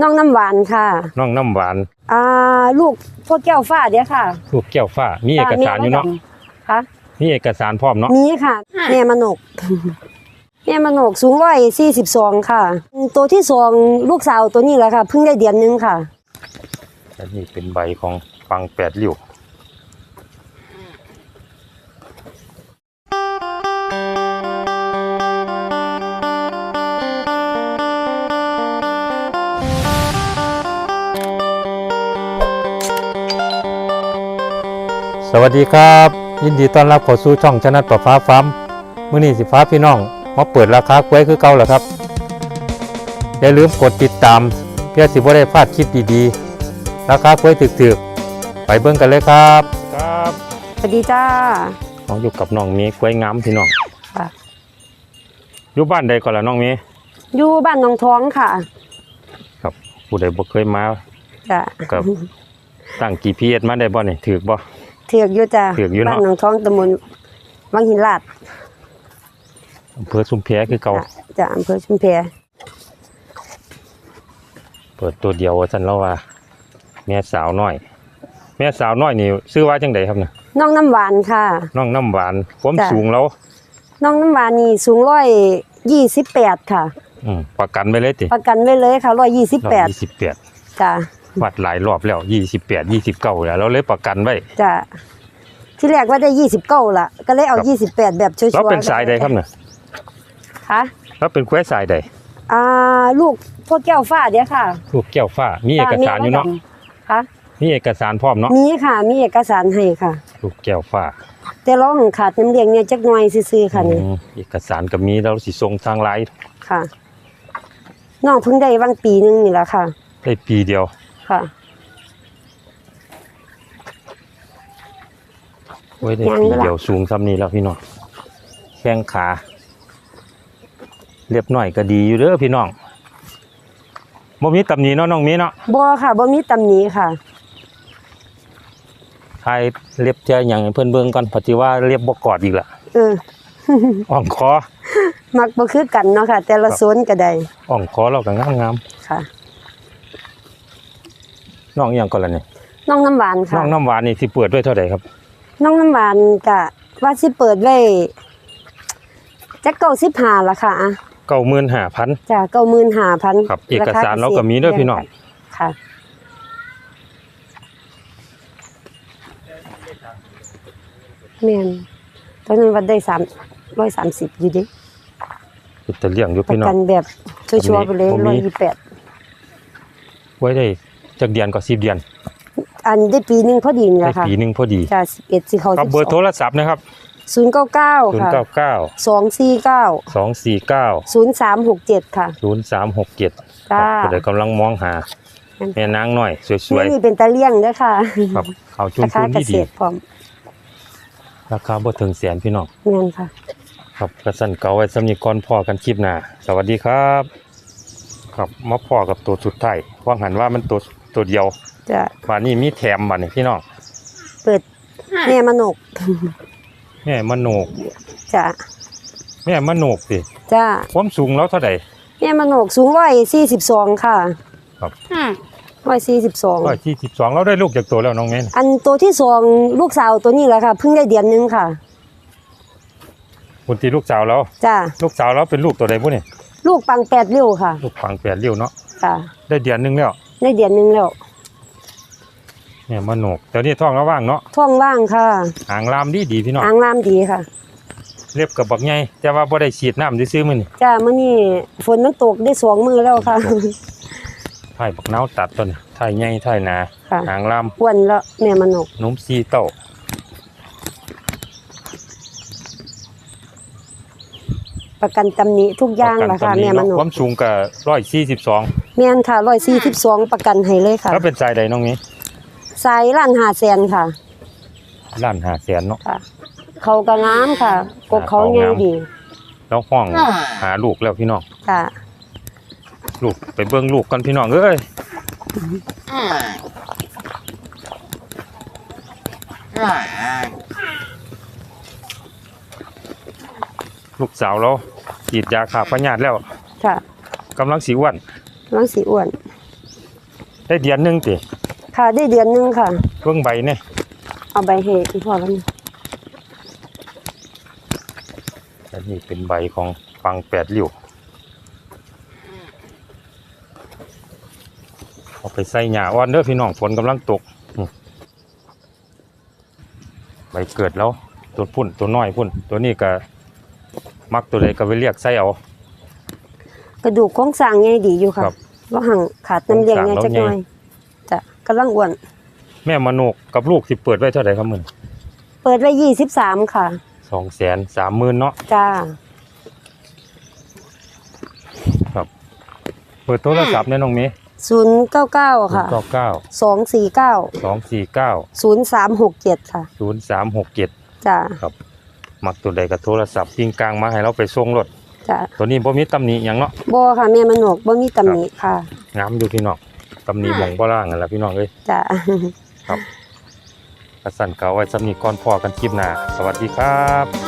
น้องน้ำหวานค่ะ น้องน้ำหวาน อ่า ลูกพวกแก้วฟ้าเดี๋ยวค่ะลูกแก้วฟ้ามีเอกสารอยู่เนาะค่ะมีเอกสารพร้อมเนาะมีค่ะแม่มนกแม่มนกสูงร้อยสี่สิบสองค่ะ ตัวที่สองลูกสาวตัวนี้แหละค่ะ เพิ่งได้เดือนหนึงค่ะอันนี้เป็นใบของฟังแปดริ้ว สวัสดีครับ ยินดีต้อนรับเข้าสู่ช่องชนะประฟ้าฟ้ามื้อนี้สิฟ้าพี่น้องมาเปิดราคากล้วยคือเก่าแล้วครับ อย่าลืมกดติดตาม เพื่อสิบ่ได้พลาดคลิปดีๆ ราคากล้วยถึกๆ ไปเบิ่งกันเลยครับ ครับสวัสดีจ้าน้องอยู่กับน้องเมีกล้วยงามพี่น้องค่ะอยู่บ้านใดก่อนล่ะน้องเมีอยู่บ้านหนองท้องค่ะครับผู้ใดบ่เคยมาจ้ะครับตั้ง GPS มาได้บ่นี่ถูกบ่ เถือกอยู่จ้ะเถือกอยู่เนาะบ้านหนองท้องตำบลวังหินลาดอำเภอชุมแพคือเก่าจ้ะจ้ะอำเภอชุมแพเปิดตัวเดียวว่าซั่นแล้วว่า แม่สาวน้อย แม่สาวน้อยนี่ชื่อว่าจังไดครับน่ะน้องน้ำหวานค่ะ น้องน้ำหวานความจ้ะ สูงแล้วน้องน้ำหวานนี่สูงร้อยยี่สิบแปดค่ะ อืมประกันไปเลยติประกันไว้เลยค่ะร้อยยี่สิบแปด 128จ้ะ วัดหลายรอบแล้ว28 29แล้วเราเลยประกันไว้จ้ะที่แรกว่าได้ยี่สิบเก้าละก็เลยเอาครับยี่สิบแปดแบบชัวร์ๆแล้วเป็นสายใดครับน่ะคะแล้วเป็นควายสายใดอ่าลูกพวกแก้วฟ้าเดี๋ยวค่ะ ลูกแก้วฟ้ามีเอกสารอยู่เนาะค่ะมีเอกสารพร้อมเนาะมีค่ะ มีเอกสารให้ค่ะ ลูกแก้วฟ้า แต่เราหังขาดน้ำเลี้ยงเนี่ยจักหน่อยซื่อๆค่ะนี่อืมเอกสารก็มีแล้วสิส่งทางไลน์ค่ะน้องเพิ่งได้วังปีหนึงนี่แหละค่ะ ได้ปีเดียว ค่ะไว้ได้ยังปีล่ะเดียวสูงซ้ำนี้แล้วพี่น้องแข้งขา เรียบหน่อยก็ดีอยู่เด้อพี่น้องบ่มีตำหนิเนาะน้องมีเนาะบ่ค่ะบ่มีตำหนิค่ะทายเรียบเจอหยังให้เพิ่นเบิ่งก่อนเพราะที่ว่าเรียบบ่กอดอีกละเอออ่องคอมักบ่คือกันเนาะค่ะ แต่ละครับโซนก็ได้อ่องคอเราก็งามค่ะๆ น้องอีหยังก่อนล่ะนี่น้องน้ำหวานน้ค่ะองน้ำหวานนี่สิเปิดด้วยเท่าใดครับน้องน้ำหวานก็ว่าสิเปิดไว้จักเก้าสิบห้าละค่ะอะ95,000จ้ะเก้าหมื่นห้าพันครับเอกสารเราก็มีด้วยพี่น้อง ค่ะ แม่นตอนนั้นวัดได้สามร้อยสามสิบอยู่ดิเป็นตะเลี่ยงอยู่ประพี่น้อกัง นแบบชัวร์ๆไปเลยผมมี ร้อยยี่สิบแปดไว้ได้ จักเดือนก็10เดือน อันได้ปีหนึ่งพอดีนี่แหได้ละค่ะปีหนึงพอดีจ้าสิบเอ็ดสิเขาครับเบอร์โทรศัพท์นะครับศูนย์เก้าเก้าค่ะ099สองสี่เก้า249ศูนย์สามหกเจ็ดค่ะ0367จ้าผู้ใดกำลังมองหาแม่นางน้อย สวยนี่เป็นตะเลี่ยงเด้อค่ะๆครับเขาจุนราคาพูนเกที่ษดีตรพร้อมราคาบ่ถึงแสนพี่น้อง เงินค่ะ ครับกระสันเก่าไว้สำนีก่อนพ่อกันคลิปหน้าสวัสดีครับ ครับมาพ่อกับตัวสุดท้ายว่าหันว่ามันตัว ตัวเดียวจะว่านี่มีแถมบัดนี่พี่น้องเปิดแม่มนกแม่มโนกจะแม่มโนกสิจ้าความสูงแล้วเท่าใดแม่มนกสูงร้อยสี่สิบสองค่ะครับร้อยสี่สิบสองร้อยที่สิบสองเราได้ลูกจากตัวแล้วน้องเมนอันตัวที่สองลูกสาวตัวนี้แหละค่ะ เพิ่งได้เดือนหนึงค่ะคุณตีลูกสาวแล้วจ้าลูกสาวแล้วเป็นลูกตัวใดพวกนี่ลูกปังแปดเลี้ยวค่ะ ลูกฝังแปดเลี้ยวเนาะจ้าได้เดือนหนึงแล้ว ได้เดือนหนึงแล้วแม่มโนกแต่นี่ท้องระว่างเนาะท้องว่างค่ะหางลามดีดีพี่น้องอ่างลามดีค่ะเล็บกับบักใหญ่แต่ว่าบ่ได้ฉีดน้ำซื้อๆมื้อนี่จ้ามื่อนี้ฝนมันตกได้สองมือแล้วค่ะถ่ายบักนาวตัดตัวนี้ถ่ายใหญ่ถ่ายหนาค่ะหางลามอ้วนแล้วแม่มนกนมซีเต้าประกันตำหนิทุกอย่างประละกัค่ะตำหแม่มนเนาะกความสูงก็ร้อยสี่สิบสองแม่นค่ะร้อยสี่สิบสองประกันให้เลยค่ะ แล้วเป็นสายใดน้องนี้สายล้านหาแสนค่ะ ล้านหาแสนเนาะ ค่ะ เขาก็งามค่ะกบเขาเขาใหญ่งามดี แล้วห้องหาลูกแล้วพี่น้อง ค่ะ ลูกไปเบิ่งลูกกันพี่น้องเอ้ยลูกสาวเราฉีดยาขาพยาธิแล้ว ค่ะกำลังสีอ้วน น้องสีอ้วน ได้เดือนหนึงติค่ะได้เดือนหนึงค่ะ เบิ่งใบเนี่ยเอาใบเฮกอีกพอแล้วนี่อันนี้เป็นใบของฟังแปดริ้วเอาไปใส่หญ้าอ่อนเด้อพี่น้องฝนกำลังตกนี่ใบเกิดแล้วตัวพุ่นตัวน้อยพุ่น ตัวนี้ก็มักตัวใดก็ไปเรียกใส่เอา กระดูกโครงสร้างใหญ่ดีอยู่ค่ะ ครับ ว่าหังขาดน้ำเลี้ยงเนี่ยโครงสร้างจักหน่อยเราใหญ่จ้ะกำลังอ้วน แม่มโนกกับลูกที่เปิดไว้เท่าไหร่ครับมึงเปิดไว้ยี่สิบสามค่ะสองแสนสามหมื่นเนาะจ้าเปิดโทรศัพท์เนี่ยน้องเมย์ศูนย์เก้าเก้าค่ะเก้าเก้าสองสี่เก้าสองสี่เก้าศูนย์สามหกเจ็ดค่ะศูนย์สามหกเจ็ดจ้ามักตัวใดกับโทรศัพท์ปิงกลางมาให้เราไปส่งรถ จ้าตัวนี้บ่มีตำหนิหยังเนาะบ่ค่ะแม่มันหนกบ่มีตำหนิค่ะงามอยู่พี่น้องตำหนิหมองบ่ล่างนั่นล่ะพี่น้องเอ้ยจ้ากระสั่นเก่าไว้สำนีก่อนพอกันคลิปหน้าสวัสดีครับ